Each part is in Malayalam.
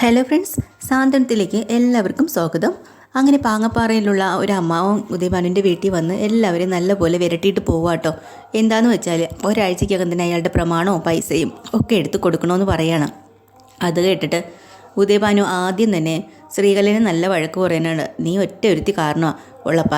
ഹലോ ഫ്രണ്ട്സ് സാന്ത്വനത്തിലേക്ക് എല്ലാവർക്കും സ്വാഗതം. അങ്ങനെ പാങ്ങപ്പാറയിലുള്ള ഒരു അമ്മാവും ഉദയഭാനുവിന്റെ വീട്ടിൽ വന്ന് എല്ലാവരെയും നല്ലപോലെ വിരട്ടിയിട്ട് പോവാട്ടോ എന്താണെന്ന് വെച്ചാൽ ഒരാഴ്ചയ്ക്കകം തന്നെ അയാളുടെ പ്രമാണോ പൈസയും ഒക്കെ എടുത്ത് കൊടുക്കണമെന്ന് പറയുകയാണ് അത് കേട്ടിട്ട് ഉദയഭാനു ആദ്യം തന്നെ ശ്രീകലനെ നല്ല വഴക്ക് പറയാനാണ് നീ ഒറ്റ ഒരുത്തി കാരണമാണ് ഉള്ള പ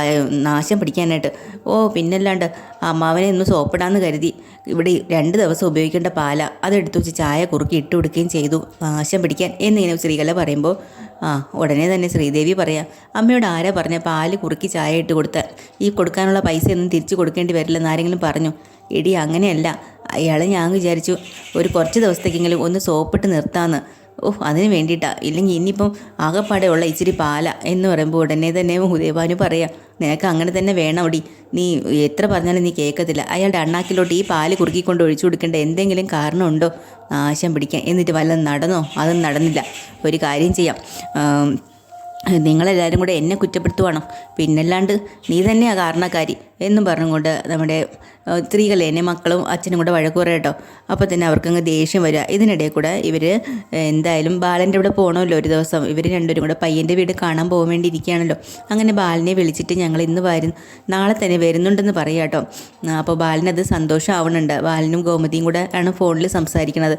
നാശം പിടിക്കാനായിട്ട്. ഓ പിന്നല്ലാണ്ട് അമ്മാവനെ ഒന്ന് സോപ്പിടാന്ന് കരുതി. ഇവിടെ രണ്ട് ദിവസം ഉപയോഗിക്കേണ്ട പാല. അതെടുത്തു വെച്ച് ചായ കുറുക്കി ഇട്ട് കൊടുക്കുകയും ചെയ്തു. നാശം പിടിക്കാൻ. എന്നിങ്ങനെ ശ്രീകല പറയുമ്പോൾ ആ ഉടനെ തന്നെ ശ്രീദേവി പറയാം അമ്മയോട് ആരാ പറഞ്ഞ പാൽ കുറുക്കി ചായ ഇട്ട് കൊടുത്താൽ ഈ കൊടുക്കാനുള്ള പൈസ ഒന്നും തിരിച്ചു കൊടുക്കേണ്ടി വരില്ലെന്ന് ആരെങ്കിലും പറഞ്ഞു. എടി അങ്ങനെയല്ല. അയാളെ ഞാൻ വിചാരിച്ചു ഒരു കുറച്ച് ദിവസത്തേക്കെങ്കിലും ഒന്ന് സോപ്പിട്ട് നിർത്താമെന്ന് ഓഹ് അതിന് വേണ്ടിയിട്ടാണ് ഇല്ലെങ്കിൽ ഇനിയിപ്പം ആകപ്പാടെ ഉള്ള ഇച്ചിരി പാല എന്ന് പറയുമ്പോൾ ഉടനെ തന്നെ ഉദയഭാനു പറയാം നിനക്ക് അങ്ങനെ തന്നെ വേണം ഒടി നീ എത്ര പറഞ്ഞാലും നീ കേൾക്കത്തില്ല. അയാളുടെ അണ്ണാക്കിലോട്ട് ഈ പാൽ കുറുക്കിക്കൊണ്ട് ഒഴിച്ചു കൊടുക്കേണ്ട എന്തെങ്കിലും കാരണമുണ്ടോ? ആശം പിടിക്കാൻ. എന്നിട്ട് വല്ലതും നടന്നോ? അതൊന്നും നടന്നില്ല. ഒരു കാര്യം ചെയ്യാം. നിങ്ങളെല്ലാവരും കൂടെ എന്നെ കുറ്റപ്പെടുത്തുവാണോ? പിന്നല്ലാണ്ട് നീ തന്നെയാണ് കാരണക്കാരി. എന്നും പറഞ്ഞുകൊണ്ട് നമ്മുടെ ആ, സ്ത്രീകളെ എന്നെ മക്കളും അച്ഛനും കൂടെ വഴക്ക് പറയാം കേട്ടോ. അപ്പോൾ തന്നെ അവർക്കങ്ങ് ദേഷ്യം വരിക ഇതിനിടയിൽ കൂടെ ഇവർ എന്തായാലും ബാലന്റെ ഇവിടെ പോകണമല്ലോ ഒരു ദിവസം. ഇവർ രണ്ടുപേരും കൂടെ പയ്യന്റെ വീട് കാണാൻ പോകാൻ വേണ്ടി ഇരിക്കുകയാണല്ലോ അങ്ങനെ ബാലിനെ വിളിച്ചിട്ട് ഞങ്ങൾ ഇന്ന് വരും നാളെ തന്നെ വരുന്നുണ്ടെന്ന് പറയാം കേട്ടോ. അപ്പോൾ ബാലിനത് സന്തോഷമാവണുണ്ട് ബാലിനും ഗോമതിയും കൂടെ ആണ് ഫോണിൽ സംസാരിക്കുന്നത്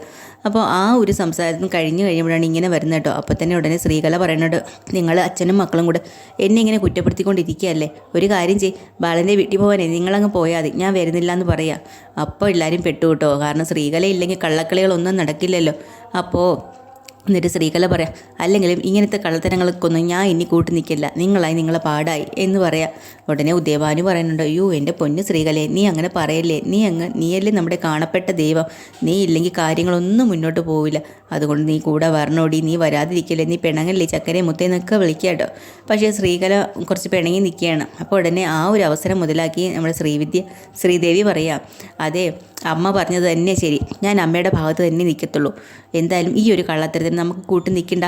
അപ്പോൾ ആ ഒരു സംസാരത്തിന് കഴിഞ്ഞ് കഴിയുമ്പോഴാണ് ഇങ്ങനെ വരുന്നത് കേട്ടോ. അപ്പോൾ തന്നെ ഉടനെ ശ്രീകല പറയുന്നുണ്ട് നിങ്ങൾ അച്ഛനും മക്കളും കൂടെ എന്നെ ഇങ്ങനെ കുറ്റപ്പെടുത്തിക്കൊണ്ടിരിക്കുകയല്ലേ? ഒരു കാര്യം ചെയ് ബാലന്റെ വീട്ടിൽ പോകാനേ നിങ്ങളങ്ങ് പോയാൽ മതി. ഞാൻ വരുന്നില്ല എന്ന് പറയാം. അപ്പോൾ എല്ലാവരും പെട്ടു കേട്ടോ. കാരണം ശ്രീകല ഇല്ലെങ്കിൽ കള്ളക്കളികളൊന്നും നടക്കില്ലല്ലോ. അപ്പോൾ എന്നിട്ട് സ്ത്രീകളെ പറയാം അല്ലെങ്കിലും ഇങ്ങനത്തെ കള്ളത്തരങ്ങൾക്കൊന്നും ഞാൻ ഇനി കൂട്ടി നിൽക്കില്ല നിങ്ങളായി നിങ്ങളെ പാടായി. എന്ന് പറയാം. ഉടനെ ഉദയഭാനു പറയുന്നുണ്ട് അയ്യോ എന്റെ പൊന്ന് സ്ത്രീകളെ നീ അങ്ങനെ പറയല്ലേ? നീ അങ്ങ് നീയല്ലേ നമ്മുടെ കാണപ്പെട്ട ദൈവം? നീ ഇല്ലെങ്കിൽ കാര്യങ്ങളൊന്നും മുന്നോട്ട് പോവില്ല. അതുകൊണ്ട് നീ കൂടെ വരണോടി നീ വരാതിരിക്കില്ലേ? നീ പിണങ്ങല്ലേ? ചക്കരെ മുത്തേന്നൊക്കെ വിളിക്കുക കേട്ടോ പക്ഷേ സ്ത്രീകളെ കുറച്ച് പിണങ്ങി നിൽക്കുകയാണ് അപ്പോൾ ഉടനെ ആ ഒരു അവസരം മുതലാക്കി നമ്മുടെ ശ്രീവിദ്യ ശ്രീദേവി പറയാം അതെ അമ്മ പറഞ്ഞത് തന്നെ ശരി. ഞാൻ അമ്മയുടെ ഭാഗത്ത് തന്നെ നിൽക്കത്തുള്ളൂ എന്തായാലും ഈ ഒരു കള്ളത്തരത്തിന് നമുക്ക് കൂട്ടി നിൽക്കണ്ട.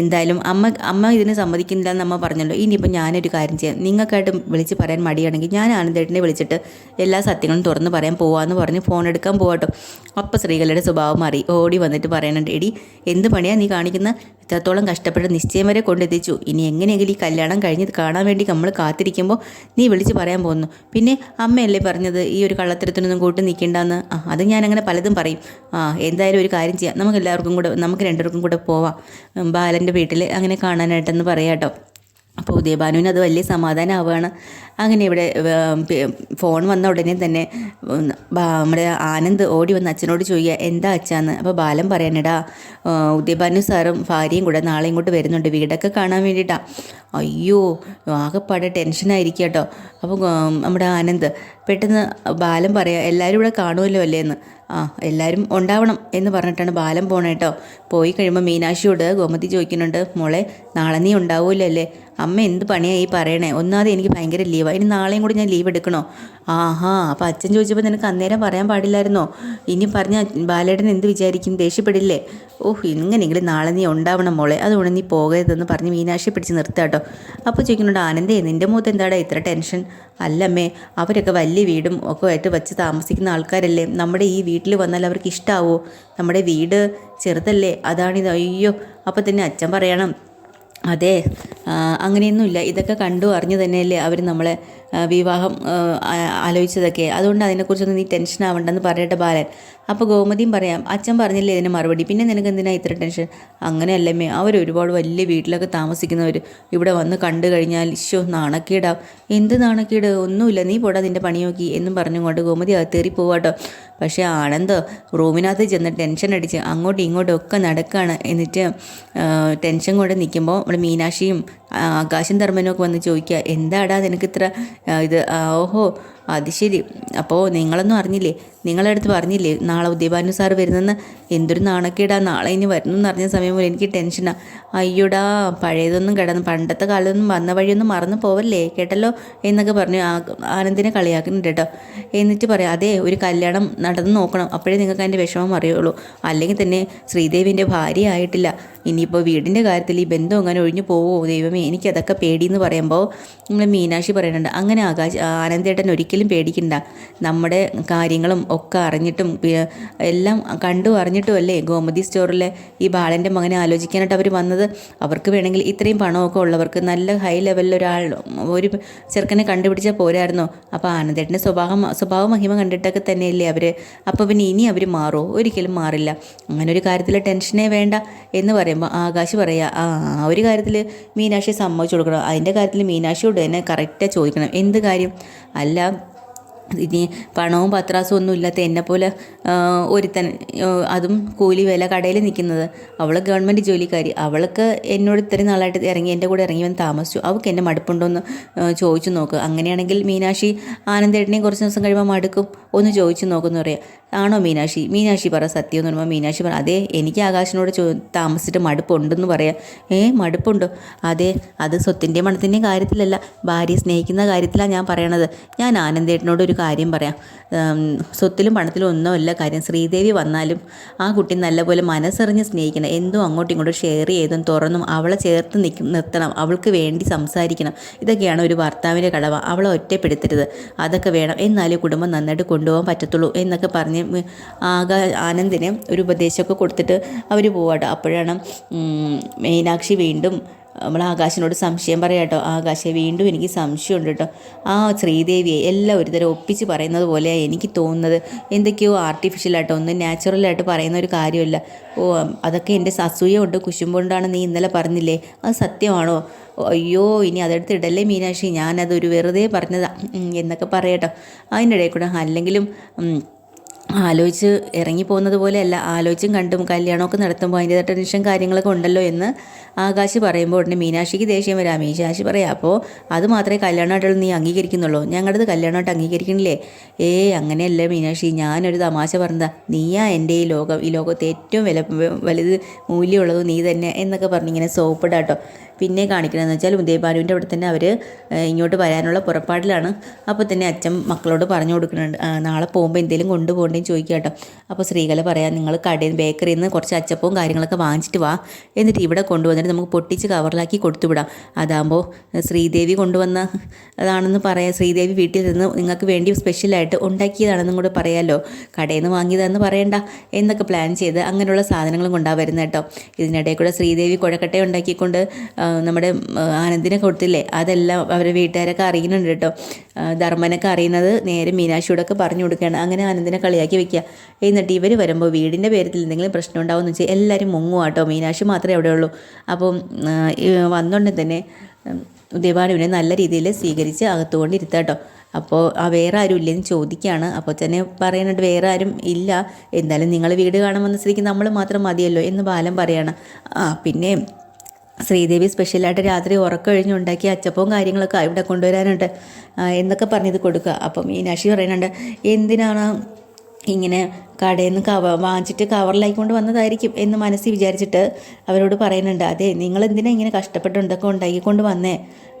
എന്തായാലും അമ്മ അമ്മ ഇതിന് സമ്മതിക്കുന്നില്ല എന്ന് അമ്മ പറഞ്ഞല്ലോ. ഇനിയിപ്പോൾ ഞാനൊരു കാര്യം ചെയ്യാം. നിങ്ങൾക്കായിട്ട് വിളിച്ച് പറയാൻ മടിയാണെങ്കിൽ ഞാൻ ആനന്ദേട്ടനെ വിളിച്ചിട്ട് എല്ലാ സത്യങ്ങളും തുറന്ന് പറയാൻ പോവാമെന്ന് പറഞ്ഞ് ഫോൺ എടുക്കാൻ പോവാട്ടോ. അപ്പോൾ സ്ത്രീകളുടെ സ്വഭാവം മാറി. ഓടി വന്നിട്ട് പറയണുണ്ട് എടി എന്ത് പണിയാണ് നീ കാണിക്കുന്ന? ഇത്രത്തോളം കഷ്ടപ്പെട്ട് നിശ്ചയം വരെ കൊണ്ടെത്തിച്ചു. ഇനി എങ്ങനെയെങ്കിലും ഈ കല്യാണം കഴിഞ്ഞ് കാണാൻ വേണ്ടി നമ്മൾ കാത്തിരിക്കുമ്പോൾ നീ വിളിച്ച് പറയാൻ പോകുന്നു. പിന്നെ അമ്മയല്ലേ പറഞ്ഞത് ഈ ഒരു കള്ളത്തരത്തിനൊന്നും കൂട്ടി നിൽക്കേണ്ടെന്ന്? ആ അത് ഞാനങ്ങനെ പലതും പറയും. ആ എന്തായാലും ഒരു കാര്യം ചെയ്യാം. നമുക്ക് എല്ലാവർക്കും കൂടെ നമുക്ക് രണ്ടുപേർക്കും കൂടെ പോവാം. ബാലന്റെ വീട്ടിൽ അങ്ങനെ കാണാനായിട്ടെന്ന് പറയാം കേട്ടോ. അപ്പോൾ ഉദയഭാനുവിന് അത് വലിയ സമാധാനമാവുകയാണ് അങ്ങനെ ഇവിടെ ഫോൺ വന്ന ഉടനെ തന്നെ നമ്മുടെ ആനന്ദ് ഓടി വന്ന് അച്ഛനോട് ചോദിക്കുക എന്താ അച്ഛാന്ന്? അപ്പോൾ ബാലൻ പറയാനിടാ ഉദയഭാനു സാറും ഭാര്യയും കൂടെ നാളെ ഇങ്ങോട്ട് വരുന്നുണ്ട് വീടൊക്കെ കാണാൻ വേണ്ടിയിട്ടാണ് അയ്യോ ആകെപ്പാടെ ടെൻഷനായിരിക്കും കേട്ടോ. അപ്പോൾ നമ്മുടെ ആനന്ദ് പെട്ടെന്ന് ബാലൻ പറയാം എല്ലാവരും ഇവിടെ കാണുമല്ലോ അല്ലേ എന്ന് ആ എല്ലാവരും ഉണ്ടാവണം എന്ന് പറഞ്ഞിട്ടാണ് ബാലം പോണേ കേട്ടോ പോയി കഴിയുമ്പോൾ മീനാക്ഷിയോട് ഗോമതി ചോദിക്കുന്നുണ്ട് മോളെ നാളെ നീ ഉണ്ടാവൂലല്ലേ? അമ്മ എന്ത് പണിയായി പറയണേ? ഒന്നാമത് എനിക്ക് ഭയങ്കര ലീവാണ് ഇനി നാളെയും കൂടി ഞാൻ ലീവ് എടുക്കണോ? ആഹാ അപ്പോൾ അച്ഛൻ ചോദിച്ചപ്പോൾ നിനക്ക് അന്നേരം പറയാൻ പാടില്ലായിരുന്നോ? ഇനി പറഞ്ഞ ബാലേട്ടൻ എന്ത് വിചാരിക്കും? ദേഷ്യപ്പെടില്ലേ? ഓഹ് എങ്ങനെയെങ്കിലും നാളെ നീ ഉണ്ടാവണം മോളെ. അതുകൊണ്ട് നീ പോകരുതെന്ന് പറഞ്ഞ് മീനാക്ഷി പിടിച്ച് നിർത്താട്ടോ അപ്പോൾ ചോദിക്കുന്നുണ്ട് ആനന്ദേ നിന്റെ മുഖത്ത് എന്താടാ ഇത്ര ടെൻഷൻ? അല്ലമ്മേ അവരൊക്കെ വലിയ വീടും ഒക്കെ ആയിട്ട് വെച്ച് താമസിക്കുന്ന ആൾക്കാരല്ലേ. നമ്മുടെ ഈ വീട്ടിൽ വന്നാൽ അവർക്ക് ഇഷ്ടാവോ? നമ്മുടെ വീട് ചെറുതല്ലേ. അതാണിത് അയ്യോ അപ്പോൾ തന്നെ അച്ഛൻ പറയണം അതെ. അങ്ങനെയൊന്നുമില്ല. ഇതൊക്കെ കണ്ടു അറിഞ്ഞു തന്നെയല്ലേ അവർ നമ്മളെ വിവാഹം ആലോചിച്ചതൊക്കെ. അതുകൊണ്ട് അതിനെക്കുറിച്ചൊന്നും നീ ടെൻഷൻ ആവണ്ടെന്ന് പറയട്ടെ ബാലൻ. അപ്പോൾ ഗോമതിയും പറയാം അച്ഛൻ പറഞ്ഞില്ലേ ഇതിന് മറുപടി? പിന്നെ നിനക്ക് എന്തിനാ ഇത്ര ടെൻഷൻ? അങ്ങനെയല്ലമ്മേ അവർ ഒരുപാട് വലിയ വീട്ടിലൊക്കെ താമസിക്കുന്നവർ ഇവിടെ വന്ന് കണ്ടു കഴിഞ്ഞാൽ ഇശോ നാണക്കേടാവും. എന്ത് നാണക്കേട്? ഒന്നുമില്ല നീ പോടാ നിന്റെ പണി നോക്കി എന്നും പറഞ്ഞുകൊണ്ട് ഗോമതി അകത്തേറി പോവാട്ടോ. പക്ഷേ ആണെന്തോ റൂമിനകത്ത് ചെന്ന് ടെൻഷൻ അടിച്ച് അങ്ങോട്ടും ഇങ്ങോട്ടും ഒക്കെ നടക്കുകയാണ് എന്നിട്ട് ടെൻഷൻ കൊണ്ട് നിൽക്കുമ്പോൾ നമ്മുടെ മീനാക്ഷിയും ആകാശം ധർമ്മനും ഒക്കെ വന്ന് ചോദിക്കുക എന്താടാ നിനക്ക് ഇത്ര ഇത് ഓഹോ അത് ശരി. അപ്പോൾ നിങ്ങളൊന്നും അറിഞ്ഞില്ലേ? നിങ്ങളെ അടുത്ത് പറഞ്ഞില്ലേ നാളെ ഉദയഭാനു സാർ വരുന്നെന്ന്? എന്തൊരു നാണക്കേടാ നാളെ ഇനി വരുന്നു എന്ന് അറിഞ്ഞ സമയം പോലെ എനിക്ക് ടെൻഷനാണ് അയ്യോടാ പഴയതൊന്നും കിടന്ന് പണ്ടത്തെ കാലത്തൊന്നും വന്ന വഴിയൊന്നും മറന്നു പോവല്ലേ? കേട്ടല്ലോ? എന്നൊക്കെ പറഞ്ഞു. ആനന്ദിനെ കളിയാക്കുന്നുണ്ട് കേട്ടോ. എന്നിട്ട് പറയാം അതെ ഒരു കല്യാണം നടന്ന് നോക്കണം. അപ്പോഴേ നിങ്ങൾക്ക് അതിന്റെ വിഷമം അറിയുള്ളൂ. അല്ലെങ്കിൽ തന്നെ ശ്രീദേവിന്റെ ഭാര്യ ആയിട്ടില്ല. ഇനിയിപ്പോൾ വീടിന്റെ കാര്യത്തിൽ ഈ ബന്ധം അങ്ങനെ ഒഴിഞ്ഞു പോവോ? ദൈവമേ എനിക്കതൊക്കെ പേടിയെന്ന് പറയുമ്പോൾ നമ്മൾ മീനാക്ഷി പറയുന്നുണ്ട് അങ്ങനെ ആകാശ് ആനന്ദേട്ടൻ ഒരിക്കലും ഒരിക്കലും പേടിക്കണ്ട. നമ്മുടെ കാര്യങ്ങളും ഒക്കെ അറിഞ്ഞിട്ടും എല്ലാം കണ്ടു അറിഞ്ഞിട്ടും അല്ലേ ഗോമതി സ്റ്റോറിലെ ഈ ബാലന്റെ മകനെ ആലോചിക്കാനായിട്ട് അവർ വന്നത്? അവർക്ക് വേണമെങ്കിൽ ഇത്രയും പണമൊക്കെ ഉള്ളവർക്ക് നല്ല ഹൈ ലെവലിൽ ഒരാൾ ഒരു ചെറുക്കനെ കണ്ടുപിടിച്ചാൽ പോരായിരുന്നോ? അപ്പോൾ ആനന്ദേട്ടന്റെ സ്വഭാവം സ്വഭാവ മഹിമ കണ്ടിട്ടൊക്കെ തന്നെയല്ലേ അവർ അപ്പോൾ പിന്നെ ഇനി അവർ മാറുമോ ഒരിക്കലും മാറില്ല. അങ്ങനെ ഒരു കാര്യത്തിൽ ടെൻഷനേ വേണ്ട എന്ന് പറയുമ്പോൾ ആകാശ് പറയുക ആ ഒരു കാര്യത്തിൽ മീനാക്ഷി സമ്മതിച്ചു കൊടുക്കണം. അതിന്റെ കാര്യത്തിൽ മീനാക്ഷിയോട് തന്നെ കറക്റ്റായി ചോദിക്കണം. എന്ത് കാര്യം? അല്ല ഇനി പണവും പത്രാസും ഒന്നും ഇല്ലാത്ത എന്നെപ്പോലെ ഒരുത്തൻ അതും കൂലി വില കടയിൽ നിൽക്കുന്നത് അവൾ ഗവൺമെന്റ് ജോലിക്കാരി. അവൾക്ക് എന്നോട് ഇത്രയും നാളായിട്ട് ഇറങ്ങി എന്റെ കൂടെ ഇറങ്ങി വന്ന് താമസിച്ചു. അവൾക്ക് എന്നെ മടുപ്പുണ്ടോയെന്ന് ചോദിച്ചു നോക്ക്. അങ്ങനെയാണെങ്കിൽ മീനാക്ഷി ആനന്ദേട്ടനെയും കുറച്ച് ദിവസം കഴിയുമ്പോൾ മടുക്കും. ഒന്ന് ചോദിച്ചു നോക്കുമെന്ന് പറയാം ആണോ മീനാക്ഷി? മീനാക്ഷി പറ സത്യം എന്ന് പറയുമ്പോൾ മീനാക്ഷി പറ അതെ എനിക്ക് ആകാശിനോട് ചോ താമസിച്ചിട്ട് മടുപ്പുണ്ടെന്ന് പറയാം. ഏ മടുപ്പുണ്ടോ? അതെ അത് സ്വത്തിന്റെയും മണത്തിന്റെയും കാര്യത്തിലല്ല. ഭാര്യയെ സ്നേഹിക്കുന്ന കാര്യത്തിലാണ് ഞാൻ പറയണത്. ഞാൻ ആനന്ദേട്ടനോട് ഒരു കാര്യം പറയാം. സ്വത്തിലും പണത്തിലും ഒന്നുമല്ല. കാര്യം ശ്രീദേവി വന്നാലും ആ കുട്ടി നല്ലപോലെ മനസ്സറിഞ്ഞ് സ്നേഹിക്കണം. എന്തും അങ്ങോട്ടും ഇങ്ങോട്ടും ഷെയർ ചെയ്തും തുറന്നും അവളെ ചേർത്ത് നിൽക്കും നിർത്തണം. അവൾക്ക് വേണ്ടി സംസാരിക്കണം. ഇതൊക്കെയാണ് ഒരു ഭർത്താവിന്റെ കടവ അവളെ ഒറ്റപ്പെടുത്തരുത്. അതൊക്കെ വേണം. എന്നാലേ കുടുംബം നന്നായിട്ട് കൊണ്ടുപോകാൻ പറ്റത്തുള്ളൂ എന്നൊക്കെ പറഞ്ഞ് ഉം, ആനന്ദിനെ ഒരു ഉപദേശമൊക്കെ കൊടുത്തിട്ട് അവർ പോവാട്ടോ. അപ്പോഴാണ് മീനാക്ഷി വീണ്ടും നമ്മൾ ആകാശിനോട് സംശയം പറയാം കേട്ടോ. ആകാശെ വീണ്ടും എനിക്ക് സംശയമുണ്ട് കേട്ടോ. ആ ശ്രീദേവിയെ എല്ലാം ഒരു തരം ഒപ്പിച്ച് പറയുന്നത് പോലെയാണ് എനിക്ക് തോന്നുന്നത്. എന്തൊക്കെയോ ആർട്ടിഫിഷ്യലായിട്ടോ ഒന്നും നാച്ചുറലായിട്ട് പറയുന്ന ഒരു കാര്യമല്ല. ഓ അതൊക്കെ എന്റെ അസൂയ കൊണ്ട് കുശുമ്പോണ്ടാണ് നീ ഇന്നലെ പറഞ്ഞില്ലേ? അത് സത്യമാണോ? അയ്യോ ഇനി അതെടുത്ത് ഇടല്ലേ മീനാക്ഷി? ഞാനതൊരു വെറുതെ പറഞ്ഞതാ. എന്നൊക്കെ പറയട്ടോ. അതിന്റെ ഇടയിൽ കൂടെ അല്ലെങ്കിലും ആലോചിച്ച് ഇറങ്ങിപ്പോകുന്നത് പോലെയല്ല. ആലോചിച്ചും കണ്ടും കല്യാണമൊക്കെ നടത്തുമ്പോൾ അതിന്റെ ടെൻഷൻ കാര്യങ്ങളൊക്കെ ഉണ്ടല്ലോ എന്ന് ആകാശ് പറയുമ്പോൾ ഉടനെ മീനാക്ഷിക്ക് ദേഷ്യം വരാം. മീനാക്ഷി പറയാം അപ്പോൾ അത് മാത്രമേ കല്യാണമായിട്ടുള്ള നീ അംഗീകരിക്കുന്നുള്ളൂ. ഞങ്ങളത് കല്യാണമായിട്ട് അംഗീകരിക്കണില്ലേ? ഏ അങ്ങനെയല്ല മീനാക്ഷി. ഞാനൊരു തമാശ പറഞ്ഞതാ. നീയാ എന്റെ ഈ ലോകം ഈ ലോകത്തെ ഏറ്റവും വില വലുത് മൂല്യമുള്ളത് നീ തന്നെ എന്നൊക്കെ പറഞ്ഞിങ്ങനെ സോപ്പിടാട്ടോ. പിന്നെ കാണിക്കണമെന്ന് വെച്ചാൽ ഉദയഭാനുവിന്റെ അവിടെ തന്നെ അവർ ഇങ്ങോട്ട് വരാനുള്ള പുറപ്പാടിലാണ്. അപ്പോൾ തന്നെ അച്ഛൻ മക്കളോട് പറഞ്ഞു കൊടുക്കുന്നുണ്ട് നാളെ പോകുമ്പോൾ എന്തെങ്കിലും കൊണ്ടുപോകണ്ടേന്ന് ചോദിക്കുക കേട്ടോ. അപ്പോൾ സ്ത്രീകളെ പറയാം നിങ്ങൾ കടയിൽ ബേക്കറിയിൽ നിന്ന് കുറച്ച് അച്ചപ്പവും കാര്യങ്ങളൊക്കെ വാങ്ങിച്ചിട്ട് വാ. എന്നിട്ട് ഇവിടെ കൊണ്ടുവന്നിട്ട് നമുക്ക് പൊട്ടിച്ച് കവറിലാക്കി കൊടുത്തുവിടാം അതാകുമ്പോൾ ശ്രീദേവി കൊണ്ടുവന്ന അതാണെന്ന് പറയാം ശ്രീദേവി വീട്ടിൽ നിന്ന് നിങ്ങൾക്ക് വേണ്ടി സ്പെഷ്യലായിട്ട് ഉണ്ടാക്കിയതാണെന്നും കൂടെ പറയാമല്ലോ കടയിൽ നിന്ന് വാങ്ങിയതാണെന്ന് പറയണ്ട. എന്നൊക്കെ പ്ലാൻ ചെയ്ത് അങ്ങനെയുള്ള സാധനങ്ങളും കൊണ്ടാണ് വരുന്നത് കേട്ടോ. ഇതിനിടയിൽ കൂടെ ശ്രീദേവി കുഴക്കട്ട ഉണ്ടാക്കിക്കൊണ്ട് നമ്മുടെ ആനന്ദിനെ കൊടുത്തില്ലേ? അതെല്ലാം അവരെ വീട്ടുകാരൊക്കെ അറിയുന്നുണ്ട് കേട്ടോ. ധർമ്മനൊക്കെ അറിയുന്നത് നേരെ മീനാക്ഷിയോടൊക്കെ പറഞ്ഞു കൊടുക്കുകയാണ്. അങ്ങനെ ആനന്ദിനെ കളിയാക്കി വെക്കുക. എന്നിട്ട് ഇവർ വരുമ്പോൾ വീടിന്റെ പേരിൽ എന്തെങ്കിലും പ്രശ്നം ഉണ്ടാവുമെന്ന് വെച്ചാൽ എല്ലാവരും മുങ്ങും കേട്ടോ. മീനാക്ഷി മാത്രമേ അവിടെ ഉള്ളൂ. അപ്പം വന്നുകൊണ്ട് തന്നെ ദേവാനുവിനെ നല്ല രീതിയിൽ സ്വീകരിച്ച് അകത്തുകൊണ്ട് കേട്ടോ. അപ്പോൾ ആ വേറെ ആരും ഇല്ലെന്ന് ചോദിക്കുകയാണ്. അപ്പോൾ തന്നെ പറയുന്നുണ്ട് വേറെ ആരും ഇല്ല. എന്തായാലും നിങ്ങൾ വീട് കാണാൻ വന്ന സ്ഥിതിക്ക് നമ്മൾ മാത്രം മതിയല്ലോ എന്ന് ബാലം പറയാണ്. ആ പിന്നെ ശ്രീദേവി സ്പെഷ്യലായിട്ട് രാത്രി ഉറക്കം കഴിഞ്ഞുണ്ടാക്കി അച്ചപ്പവും കാര്യങ്ങളൊക്കെ ഇവിടെ കൊണ്ടുവരാനുണ്ട്. എന്നൊക്കെ പറഞ്ഞത് കൊടുക്കുക. അപ്പം മീനാക്ഷി പറയുന്നുണ്ട് എന്തിനാണ് ഇങ്ങനെ കടയിൽ നിന്ന് കവ വാങ്ങിച്ചിട്ട് കവറിലായിക്കൊണ്ട് വന്നതായിരിക്കും? എന്ന് മനസ്സിൽ വിചാരിച്ചിട്ട് അവരോട് പറയുന്നുണ്ട് അതെ നിങ്ങൾ എന്തിനാ ഇങ്ങനെ കഷ്ടപ്പെട്ട് ഇതൊക്കെ ഉണ്ടാക്കിക്കൊണ്ട് വന്നേ?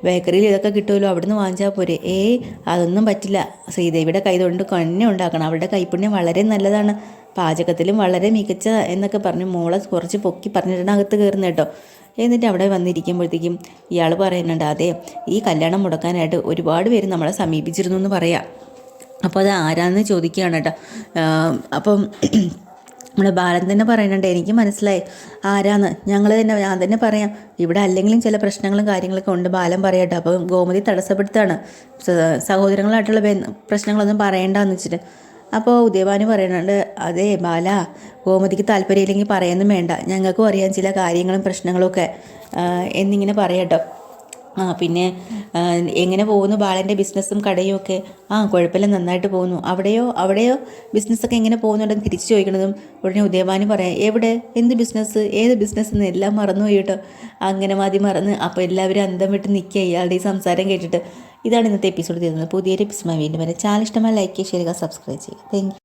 ബേക്കറിയിൽ ഇതൊക്കെ കിട്ടുമല്ലോ അവിടുന്ന് വാങ്ങിച്ചാൽ പോരെ? ഏയ് അതൊന്നും പറ്റില്ല. ശ്രീദേവിയുടെ കൈ കൊണ്ട് തന്നെ ഉണ്ടാക്കണം. അവളുടെ കൈപ്പുണ്യം വളരെ നല്ലതാണ്. പാചകത്തിലും വളരെ മികച്ച എന്നൊക്കെ പറഞ്ഞു മോളെ കുറച്ച് പൊക്കി പറഞ്ഞിട്ടാണ് അകത്ത് കയറുന്നത് കേട്ടോ. എന്നിട്ട് അവിടെ വന്നിരിക്കുമ്പോഴത്തേക്കും ഇയാൾ പറയുന്നുണ്ട് അതെ ഈ കല്യാണം മുടക്കാനായിട്ട് ഒരുപാട് പേര് നമ്മളെ സമീപിച്ചിരുന്നു എന്ന് പറയാം. അപ്പോൾ അത് ആരാന്ന് ചോദിക്കുകയാണ് കേട്ടോ. അപ്പം നമ്മുടെ ബാലൻ തന്നെ പറയുന്നുണ്ട് എനിക്ക് മനസ്സിലായി ആരാന്ന്? ഞങ്ങൾ തന്നെ ഞാൻ തന്നെ പറയാം. ഇവിടെ അല്ലെങ്കിലും ചില പ്രശ്നങ്ങളും കാര്യങ്ങളൊക്കെ ഉണ്ട് ബാലൻ പറയാട്ടോ അപ്പം ഗോമതി തടസ്സപ്പെടുത്താണ്. സഹോദരങ്ങളായിട്ടുള്ള പ്രശ്നങ്ങളൊന്നും പറയേണ്ടെന്ന് വെച്ചിട്ട്. അപ്പോൾ ഉദയഭാനു പറയുന്നുണ്ട് അതെ ബാല ഗോമതിക്ക് താല്പര്യമില്ലെങ്കിൽ പറയുന്നും വേണ്ട. ഞങ്ങൾക്കും അറിയാം ചില കാര്യങ്ങളും പ്രശ്നങ്ങളും ഒക്കെ എന്നിങ്ങനെ പറയട്ടോ. ആ പിന്നെ എങ്ങനെ പോകുന്നു ബാലന്റെ ബിസിനസ്സും കടയും ഒക്കെ? ആ കുഴപ്പമില്ല നന്നായിട്ട് പോകുന്നു. അവിടെയോ അവിടെയോ ബിസിനസ്സൊക്കെ എങ്ങനെ പോകുന്നുണ്ടെന്ന് തിരിച്ചു ചോദിക്കണതും ഉടനെ ഉദയഭാനു പറയാം എവിടെ? എന്ത് ബിസിനസ് ഏത് ബിസിനസ് എന്ന് എല്ലാം മറന്നു കേട്ടോ. അങ്ങനെ മതി മറന്ന് അപ്പോൾ എല്ലാവരും അന്തം വിട്ട് നിൽക്കുക ഇയാളുടെ ഈ സംസാരം കേട്ടിട്ട്. ഇതാണ് ഇന്നത്തെ എപ്പിസോഡ് തീരുന്നത്. പുതിയൊരു എപ്പിസോഡ് വീണ്ടും വരെ. ചാനൽ ഇഷ്ടമായി ലൈക്ക് ചെയ്യുക സബ്സ്ക്രൈബ് ചെയ്യുക താങ്ക്